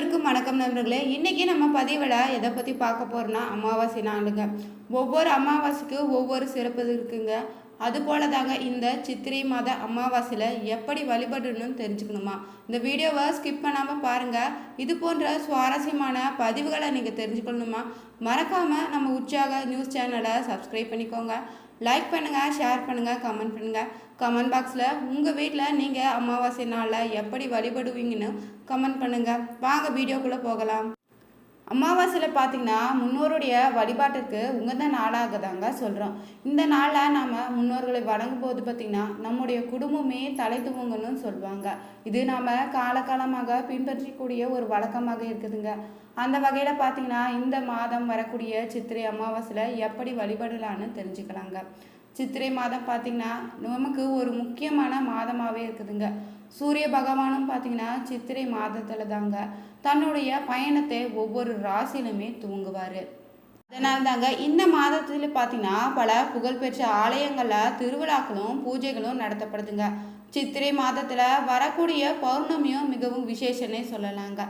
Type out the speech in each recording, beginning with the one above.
அனைவருக்கும் வணக்கம் நண்பர்களே. இன்றைக்கி நம்ம பதிவில் எதை பற்றி பார்க்க போகிறோன்னா அமாவாசை நாளுங்க. ஒவ்வொரு அமாவாசைக்கு ஒவ்வொரு சிறப்பு இருக்குங்க. அதுபோல தாங்க இந்த சித்திரை மாத அமாவாசையில் எப்படி வழிபடணும்னு தெரிஞ்சுக்கணுமா? இந்த வீடியோவை ஸ்கிப் பண்ணாமல் பாருங்கள் இது போன்ற சுவாரஸ்யமான பதிவுகளை நீங்கள் தெரிஞ்சுக்கணுமா? மறக்காமல் நம்ம உற்சாக நியூஸ் சேனலை சப்ஸ்கிரைப் பண்ணிக்கோங்க. லைக் பண்ணுங்கள் ஷேர் பண்ணுங்கள் கமெண்ட் பண்ணுங்கள் கமெண்ட் பாக்ஸில் உங்கள் வீட்டில் நீங்கள் அமாவாசை நாளில் எப்படி வழிபடுவீங்கன்னு கமெண்ட் பண்ணுங்கள் வாங்க வீடியோக்குள்ளே போகலாம். அமாவாசையில் பார்த்தீங்கன்னா முன்னோருடைய வழிபாட்டிற்கு உகந்த நாளாக தாங்க சொல்கிறோம் இந்த நாளில் நாம் முன்னோர்களை வணங்கும் போது பார்த்திங்கன்னா நம்முடைய குடும்பமே தலை தூங்குங்கன்னு சொல்லுவாங்க இது நாம் காலகாலமாக பின்பற்றக்கூடிய ஒரு வழக்கமாக இருக்குதுங்க. அந்த வகையில் பார்த்தீங்கன்னா இந்த மாதம் வரக்கூடிய சித்திரை அமாவாசையில் எப்படி வழிபடலான்னு தெரிஞ்சுக்கலாங்க. சித்திரை மாதம் பார்த்திங்கன்னா நமக்கு ஒரு முக்கியமான மாதமாகவே இருக்குதுங்க. சூரிய பகவானும் பார்த்திங்கன்னா சித்திரை மாதத்தில் தாங்க தன்னுடைய பயணத்தை ஒவ்வொரு ராசியிலுமே தூங்குவார் அதனால தாங்க இந்த மாதத்தில் பார்த்தீங்கன்னா பல புகழ்பெற்ற ஆலயங்களில் திருவிழாக்களும் பூஜைகளும் நடத்தப்படுதுங்க. சித்திரை மாதத்தில் வரக்கூடிய பௌர்ணமியும் மிகவும் விசேஷன்னே சொல்லலாங்க.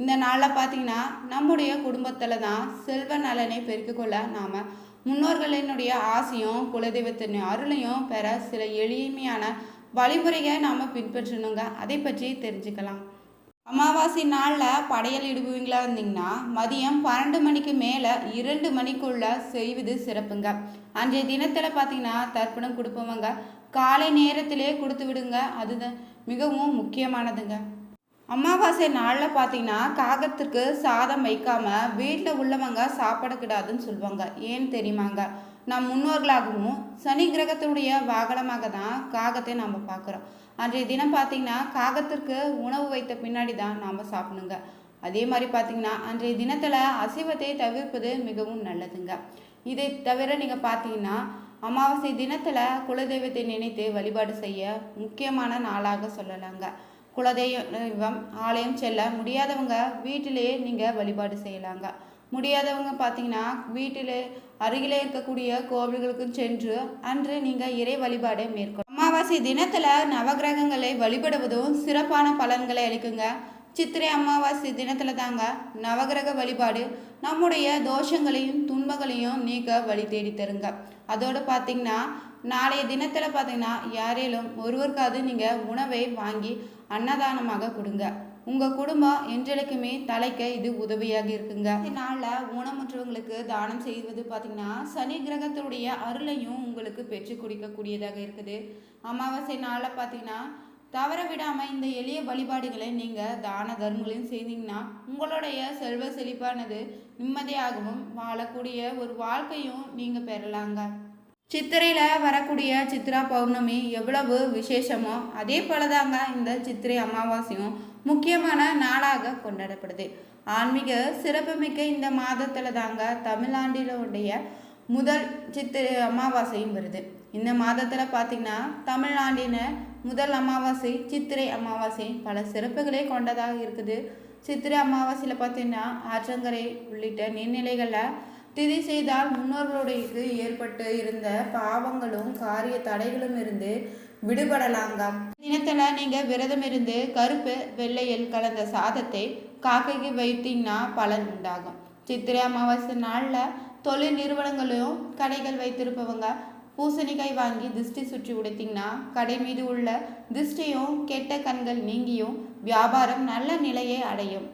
இந்த நாளில் பார்த்தீங்கன்னா நம்முடைய குடும்பத்தில் தான் செல்வ நலனை பெருக்கிக்கொள்ள நாம் முன்னோர்களினுடைய ஆசையும் குலதெய்வத்தின் அருளையும் பெற சில எளிமையான வழிமுறையை நாம் பின்பற்றணுங்க. அதை பற்றி தெரிஞ்சுக்கலாம். அமாவாசை நாளில் படையல் இடுவீங்களா இருந்தீங்கன்னா மதியம் பன்னெண்டு மணிக்கு மேலே இரண்டு மணிக்குள்ளே செய்வது சிறப்புங்க. அன்றைய தினத்தில் பார்த்தீங்கன்னா தர்ப்பணம் கொடுப்பவங்க காலை நேரத்திலே கொடுத்து விடுங்க. அதுதான் மிகவும் முக்கியமானதுங்க. அமாவாசை நாளில் பார்த்தீங்கன்னா காகத்திற்கு சாதம் வைக்காமல் வீட்டில் உள்ளவங்க சாப்பிடக்கூடாதுன்னு சொல்லுவாங்க. ஏன்னு தெரியுமாங்க? நம் முன்னோர்களாகவும் சனி கிரகத்தினுடைய வாகனமாக தான் காகத்தை நாம் பார்க்குறோம் அன்றைய தினம் பார்த்தீங்கன்னா காகத்திற்கு உணவு வைத்த பின்னாடி தான் நாம் சாப்பிடுங்க அதே மாதிரி பார்த்தீங்கன்னா அன்றைய தினத்தில் அசைவத்தை தவிர்ப்பது மிகவும் நல்லதுங்க. இதை தவிர நீங்கள் பார்த்தீங்கன்னா அமாவாசை தினத்தில் குலதெய்வத்தை நினைத்து வழிபாடு செய்ய முக்கியமான நாளாக சொல்லலாங்க. குலதெய்வம் ஆலயம் செல்ல முடியாதவங்க வீட்டிலேயே நீங்கள் வழிபாடு செய்யலாங்க. முடியாதவங்க பார்த்தீங்கன்னா வீட்டில் அருகிலே இருக்கக்கூடிய கோவில்களுக்கும் சென்று அன்று நீங்கள் இறை வழிபாடை மேற்கொள்ளும் அமாவாசை தினத்தில் நவகிரகங்களை வழிபடுவதும் சிறப்பான பலன்களை அளிக்குங்க. சித்திரை அமாவாசை தினத்தில் தாங்க நவகிரக வழிபாடு நம்முடைய தோஷங்களையும் துன்பங்களையும் நீக்க வழி தேடி தருங்க. அதோடு பார்த்தீங்கன்னா நாளைய தினத்தில் பார்த்தீங்கன்னா யாரேலும் ஒருவருக்காவது நீங்கள் உணவை வாங்கி அன்னதானமாக கொடுங்க. உங்கள் குடும்பம் என்றைக்குமே தலைக்க இது உதவியாக இருக்குங்க. நாளில் ஊனமுற்றவங்களுக்கு தானம் செய்வது பார்த்திங்கன்னா சனி கிரகத்தினுடைய அருளையும் உங்களுக்கு பெற்று குடிக்கக்கூடியதாக இருக்குது. அமாவாசை நாளில் பார்த்தீங்கன்னா தவற விடாமல் இந்த எளிய வழிபாடுகளை நீங்கள் தான தர்மங்களையும் செய்தீங்கன்னா உங்களுடைய செல்வ செழிப்பானது நிம்மதியாகவும் வாழக்கூடிய ஒரு வாழ்க்கையும் நீங்கள் பெறலாங்க. சித்திரையில் வரக்கூடிய சித்ரா பௌர்ணமி எவ்வளவு விசேஷமோ அதே போல தாங்க இந்த சித்திரை அமாவாசையும் முக்கியமான நாளாக கொண்டாடப்படுது. ஆன்மீக சிறப்புமிக்க இந்த மாதத்தில் தாங்க தமிழ்நாட்டிலுடைய முதல் சித்திரை அமாவாசையும் வருது. இந்த மாதத்தில் பார்த்திங்கன்னா தமிழ்நாட்டின முதல் அமாவாசை சித்திரை அமாவாசை. பல சிறப்புகளே கொண்டதாக இருக்குது. சித்திரை அமாவாசையில் பார்த்திங்கன்னா ஆற்றங்கரை உள்ளிட்ட நீர்நிலைகளில் திதி செய்தால் முன்னோர்களுடைய ஏற்பட்டு இருந்த பாவங்களும் காரிய தடைகளும் இருந்து விடுபடலாங்க தினத்தில் நீங்கள் விரதம் இருந்து கருப்பு வெள்ளையில் கலந்த சாதத்தை காக்கைக்கு வைத்தீங்கன்னா பலன் உண்டாகும். சித்திரை அமாவாசை நாளில் தொழில் நிறுவனங்களையும் கடைகள் வைத்திருப்பவங்க பூசணிக்காய் வாங்கி திருஷ்டி சுற்றி உடைத்தீங்கன்னா கடை மீது உள்ள திருஷ்டியும் கெட்ட கண்கள் நீங்கியும் வியாபாரம் நல்ல நிலையை அடையும்.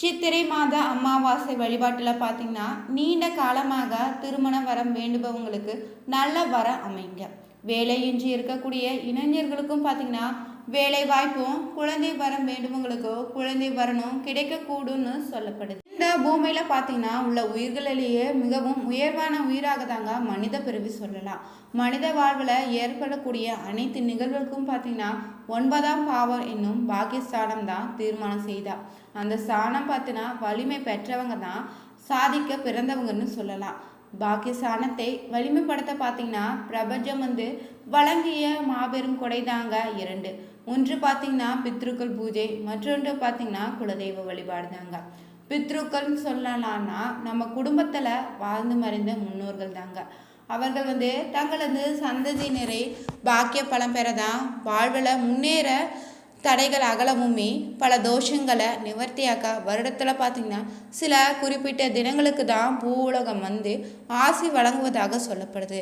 சித்திரை மாத அமாவாசை வழிபாட்டில் பார்த்தீங்கன்னா நீண்ட காலமாக திருமண வரம் வேண்டுபவங்களுக்கு நல்ல வர அமைங்க. வேலையின்றி இருக்கக்கூடிய இளைஞர்களுக்கும் பார்த்தீங்கன்னா வேலை வாய்ப்பும் குழந்தை வரம் வேண்டுபவங்களுக்கோ குழந்தை வரணும் கிடைக்கக்கூடும்னு சொல்லப்படுது. இந்த பூமியில் பார்த்தீங்கன்னா உள்ள உயிர்களிலேயே மிகவும் உயர்வான உயிராக தாங்க மனித பிறவி சொல்லலாம். மனித வாழ்வில் ஏற்படக்கூடிய அனைத்து நிகழ்வுகளுக்கும் பார்த்தீங்கன்னா ஒன்பதாம் பாவம் என்னும் பாகிஸ்தானம் தான் தீர்மானம் செய்தா. அந்த ஸ்தானம் பார்த்தீங்கன்னா வலிமை பெற்றவங்க தான் சாதிக்க பிறந்தவங்கன்னு சொல்லலாம். பாக்கிய சாணத்தை வலிமைப்படுத்த பார்த்தீங்கன்னா பிரபஞ்சம் வந்து வழங்கிய மாபெரும் கொடைதாங்க இரண்டு. ஒன்று பார்த்திங்கன்னா பித்ருக்கள் பூஜை மற்றொன்று பார்த்திங்கன்னா குலதெய்வ வழிபாடு தாங்க பித்ருக்கள்னு சொல்லலாம்னா நம்ம குடும்பத்தில் வாழ்ந்து மறைந்த முன்னோர்கள் தாங்க அவர்கள் வந்து தங்களது சந்ததியினரை பாக்கிய பலம் பெறதான் வாழ்வில் முன்னேற தடைகள் அகலமுமே பல தோஷங்களை நிவர்த்தியாக்க வருடத்தில் பார்த்திங்கன்னா சில குறிப்பிட்ட தினங்களுக்கு தான் பூ உலகம் வந்து ஆசி வழங்குவதாக சொல்லப்படுது.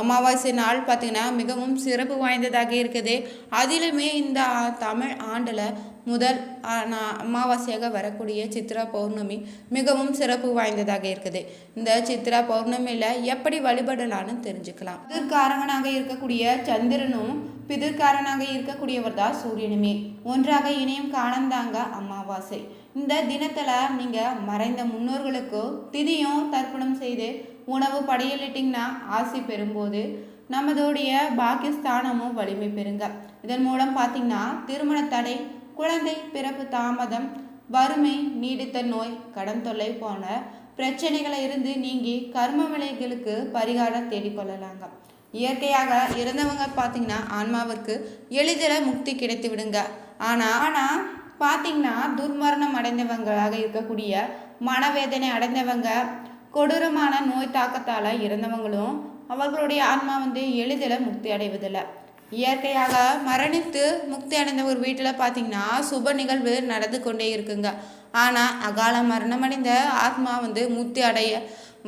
அமாவாசை நாள் பார்த்திங்கன்னா மிகவும் சிறப்பு வாய்ந்ததாக இருக்குது. அதிலுமே இந்த தமிழ் ஆண்டில் முதல் ஆ, அமாவாசையாக வரக்கூடிய சித்ரா பௌர்ணமி மிகவும் சிறப்பு வாய்ந்ததாக இருக்குது. இந்த சித்ரா பௌர்ணமியில் எப்படி வழிபடலான்னு தெரிஞ்சுக்கலாம். பிதிர்காரகனாக இருக்கக்கூடிய சந்திரனும் பிதிர்காரனாக இருக்கக்கூடியவர் தான் சூரியனுமே. ஒன்றாக இணையும் காணந்தாங்க அமாவாசை. இந்த தினத்தில் நீங்கள் மறைந்த முன்னோர்களுக்கு திதியும் தர்ப்பணம் செய்து உணவு படையலிட்டிங்கன்னா ஆசி பெறும்போது நமதோடைய பாக்கியஸ்தானமும் வலிமை பெறுங்க. இதன் மூலம் பார்த்தீங்கன்னா திருமண தடை குழந்தை பிறப்பு தாமதம் வறுமை நீடித்த நோய் கடன் தொல்லை போன பிரச்சனைகளை இருந்து நீங்கி கர்ம விலைகளுக்கு பரிகாரம் தேடிக்கொள்ளலாங்க இயற்கையாக இறந்தவங்க பார்த்தீங்கன்னா ஆன்மாவிற்கு எளிதில் முக்தி கிடைத்து விடுங்க. ஆனால் ஆனால் பார்த்தீங்கன்னா துர்மரணம் அடைந்தவங்களாக இருக்கக்கூடிய மனவேதனை அடைந்தவங்க கொடூரமான நோய் தாக்கத்தால் இறந்தவங்களும் அவர்களுடைய ஆன்மா வந்து எளிதில் முக்தி அடைவதில்லை. இயற்கையாக மரணித்து முக்தி அடைந்த ஒரு வீட்டில் பார்த்தீங்கன்னா சுப நிகழ்வு நடந்து கொண்டே இருக்குங்க. ஆனால் அகால மரணம் அடைந்த ஆத்மா வந்து முக்தி அடைய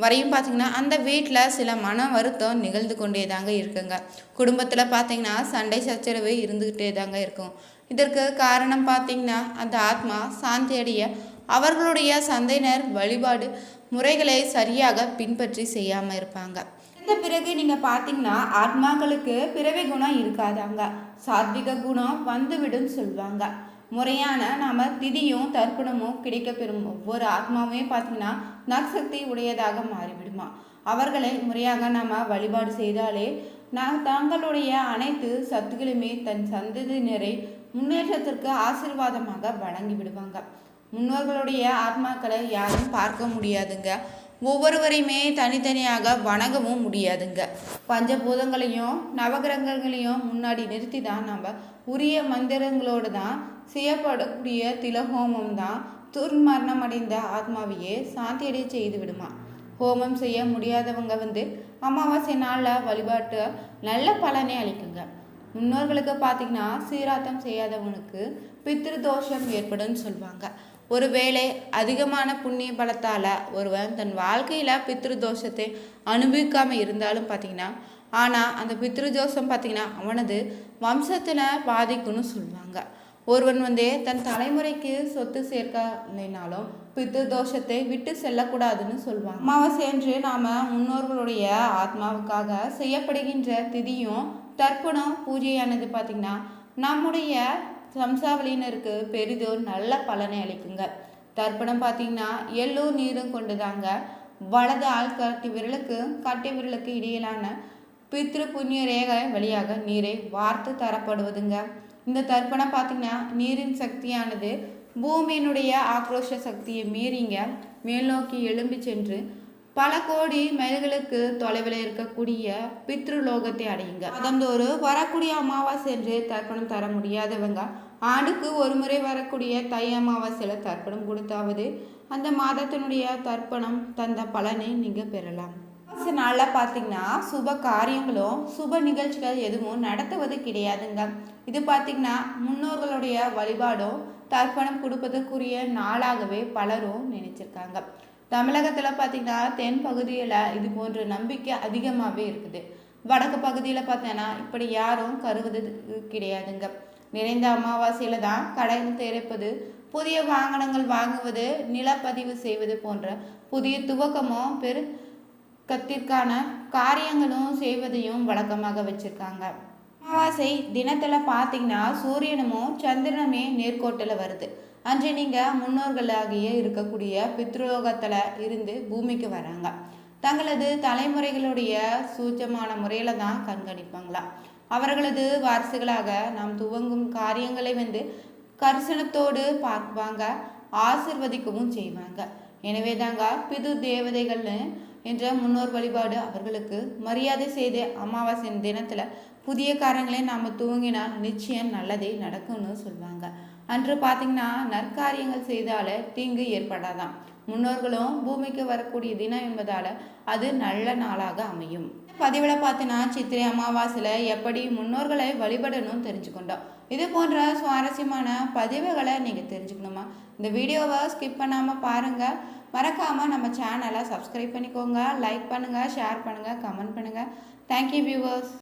வரையும் பார்த்தீங்கன்னா அந்த வீட்டில் சில மன வருத்தம் நிகழ்ந்து கொண்டே தாங்க இருக்குங்க. குடும்பத்தில் பார்த்தீங்கன்னா சண்டை சச்சரவு இருந்துக்கிட்டே தாங்க இருக்கும். இதற்கு காரணம் பார்த்தீங்கன்னா அந்த ஆத்மா சாந்தி அடைய அவர்களுடைய சந்தையினர் வழிபாடு முறைகளை சரியாக பின்பற்றி செய்யாமல் இருப்பாங்க. இந்த பிறகு நீங்கள் பார்த்தீங்கன்னா ஆத்மாக்களுக்கு பிறவி குணம் இருக்காதாங்க. சாத்விக குணம் வந்துவிடும் சொல்லுவாங்க முறையான நாம திதியும் தர்ப்பணமும் கிடைக்க பெறும் ஒவ்வொரு ஆத்மாவுமே பார்த்தீங்கன்னா நற்சக்தி உடையதாக மாறிவிடுமா. அவர்களை முறையாக நாம வழிபாடு செய்தாலே நான் தங்களுடைய அனைத்து சத்துக்களுமே தன் சந்ததியினரை முன்னேற்றத்திற்கு ஆசீர்வாதமாக வழங்கி விடுவாங்க முன்னோர்களுடைய ஆத்மாக்களை யாரும் பார்க்க முடியாதுங்க. ஒவ்வொருவரையுமே தனித்தனியாக வணங்கவும் முடியாதுங்க. பஞ்சபூதங்களையும் நவகிரகங்களையும் முன்னாடி நிறுத்தி தான் நம்ம உரிய மந்திரங்களோடு தான் செய்யப்படக்கூடிய திலஹோமம் தான் துர்மரணம் அடைந்த ஆத்மாவையே சாந்தியடை செய்து விடுமா ஹோமம் செய்ய முடியாதவங்க வந்து அமாவாசை நாளில் வழிபாட்டு நல்ல பலனை அளிக்குங்க. முன்னோர்களுக்கு பார்த்தீங்கன்னா சீராத்தம் செய்யாதவனுக்கு பித்ரு தோஷம் ஏற்படும்னு சொல்லுவாங்க ஒருவேளை அதிகமான புண்ணிய பலத்தால் ஒருவன் தன் வாழ்க்கையில் பித்ரு தோஷத்தை அனுபவிக்காமல் இருந்தாலும் பார்த்தீங்கன்னா ஆனால் அந்த பித்ரு தோஷம் பார்த்தீங்கன்னா அவனது வம்சத்தில் பாதிக்கும்னு சொல்லுவாங்க. ஒருவன் வந்து தன் தலைமுறைக்கு சொத்து சேர்க்கலைனாலும் பித்ரு தோஷத்தை விட்டு செல்லக்கூடாதுன்னு சொல்லுவாங்க. அமாவாசை அன்று நாம் முன்னோர்களுடைய ஆத்மாவுக்காக செய்யப்படுகின்ற திதியும் தர்ப்பணம் பூஜையானது பார்த்திங்கன்னா நம்முடைய சம்சாவளியினருக்கு பெரிதோர் நல்ல பலனை அளிக்குங்க. தர்ப்பணம் பார்த்தீங்கன்னா எல்லோ நீரும் கொண்டுதாங்க. வலது ஆள் கட்டி விரலுக்கு கட்டை விரலுக்கு இடையிலான பித்ரு புண்ணிய ரேகை வழியாக நீரை வார்த்து தரப்படுவதுங்க. இந்த தர்ப்பணம் பார்த்தீங்கன்னா நீரின் சக்தியானது பூமியினுடைய ஆக்ரோஷ சக்தியை மீறிங்க. மேல்நோக்கி எழும்பி சென்று பல கோடி மைல்களுக்கு தொலைவில் இருக்கக்கூடிய பித்ருலோகத்தை அடையுங்க. அதந்தோறு வரக்கூடிய அமாவாசை என்று தர்ப்பணம் தர முடியாதவங்க ஆண்டுக்கு ஒரு முறை வரக்கூடிய தை அமாவாசையில் தர்ப்பணம் கொடுத்தாவது அந்த மாதத்தினுடைய தர்ப்பணம் தந்த பலனை நீங்கள் பெறலாம். அமாவாசை நாளில் பார்த்தீங்கன்னா சுப காரியங்களும் சுப நிகழ்ச்சிகள் எதுவும் நடத்துவது கிடையாதுங்க. இது பார்த்தீங்கன்னா முன்னோர்களுடைய வழிபாடும் தர்ப்பணம் கொடுப்பதற்குரிய நாளாகவே பலரும் நினைச்சிருக்காங்க. தமிழகத்தில் பார்த்தீங்கன்னா தென் பகுதியில் இது போன்ற நம்பிக்கை அதிகமாகவே இருக்குது. வடக்கு பகுதியில் பார்த்தீங்கன்னா இப்படி யாரும் கருவது கிடையாதுங்க. நிறைந்த அமாவாசையில் தான் கடன் திறப்பது புதிய வாகனங்கள் வாங்குவது நிலப்பதிவு செய்வது போன்ற புதிய துவக்கமும் பெருக்கத்திற்கான காரியங்களும் செய்வதையும் வழக்கமாக வச்சுருக்காங்க. அமாவாசை தினத்தில் பார்த்தீங்கன்னா சூரியனும் சந்திரனுமே நேர்கோட்டில் வருது. அன்று நீங்கள் முன்னோர்களாகிய இருக்கக்கூடிய பித்ருலோகத்தில் இருந்து பூமிக்கு வராங்க. தங்களது தலைமுறைகளுடைய சூச்சமான முறையில் தான் கண்காணிப்பாங்களாம் அவர்களது வாரிசுகளாக நாம் துவங்கும் காரியங்களை வந்து கரிசனத்தோடு பார்ப்பாங்க ஆசிர்வதிக்கவும் செய்வாங்க. எனவே தாங்க பிது தேவதைகள்னு என்ற முன்னோர் வழிபாடு அவர்களுக்கு மரியாதை செய்து அமாவாசை தினத்தில் புதிய காரங்களே நாம் துவங்கினால் நிச்சயம் நல்லதே நடக்கும்னு சொல்லுவாங்க அன்று பார்த்தீங்கன்னா நற்காரியங்கள் செய்தால தீங்கு ஏற்படாதான் முன்னோர்களும் பூமிக்கு வரக்கூடிய தினம் என்பதால் அது நல்ல நாளாக அமையும். பதிவில் பார்த்தீங்கன்னா சித்திரை அமாவாசையில் எப்படி முன்னோர்களை வழிபடணும் தெரிஞ்சுக்கொண்டோம். இது போன்ற சுவாரஸ்யமான பதிவுகளை நீங்கள் தெரிஞ்சுக்கணுமா? இந்த வீடியோவை ஸ்கிப் பண்ணாமல் பாருங்கள் மறக்காமல் நம்ம சேனலை சப்ஸ்கிரைப் பண்ணிக்கோங்க. லைக் பண்ணுங்கள் ஷேர் பண்ணுங்கள் கமெண்ட் பண்ணுங்கள் தேங்க்யூ வியூவர்ஸ்